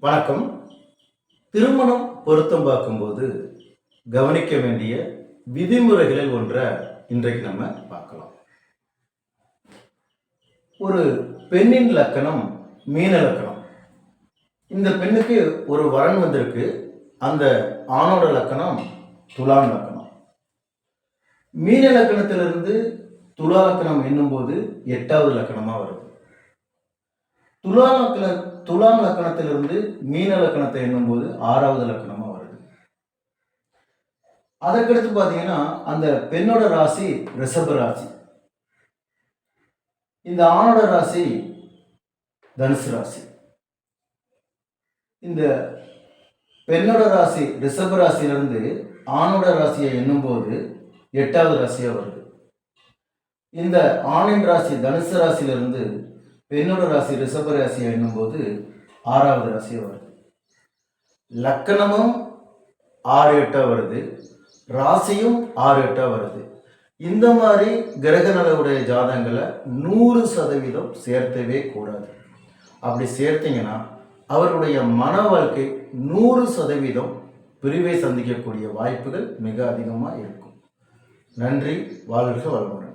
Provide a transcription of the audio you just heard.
வணக்கம். திருமணம் பொருத்தம் பார்க்கும்போது கவனிக்க வேண்டிய விதிமுறைகளில் ஒன்றை இன்றைக்கு நம்ம பார்க்கலாம். ஒரு பெண்ணின் லக்கணம் மீன லக்கணம். இந்த பெண்ணுக்கு ஒரு வரன் வந்திருக்கு. அந்த ஆணோட லக்கணம் துலாம் லக்கணம். மீன லக்கணத்திலிருந்து துலா லக்கணம் என்னும்போது எட்டாவது லக்கணமாக வருது. துலா லக்கண துலாம் லக்கணத்திலிருந்து மீன லக்கணத்தை எண்ணும்போது ஆறாவது லக்கணமாக வருது. அதற்கடுத்து பார்த்தீங்கன்னா அந்த பெண்ணோட ராசி ரிஷப ராசி. இந்த ஆணோட ராசி தனுசு ராசி. இந்த பெண்ணோட ராசி ரிஷப ராசியிலிருந்து ஆணோட ராசியை எண்ணும்போது எட்டாவது ராசியாக வருது. இந்த ஆணின் ராசி தனுசு ராசியிலிருந்து என்னோட ராசி ரிஷப ராசியை எண்ணும்போது ஆறாவது ராசியாக வருது. லக்கணமும் ஆறு எட்டாக வருது. ராசியும் ஆறு எட்டாக வருது. இந்த மாதிரி கிரக நலவுடைய ஜாதகங்களை நூறு சதவீதம் சேர்த்தவே கூடாது. அப்படி சேர்த்தீங்கன்னா அவருடைய மன வாழ்க்கை நூறு சதவீதம் பிரிவை சந்திக்கக்கூடிய வாய்ப்புகள் மிக அதிகமாக இருக்கும். நன்றி வாழ்க வளமுடன்.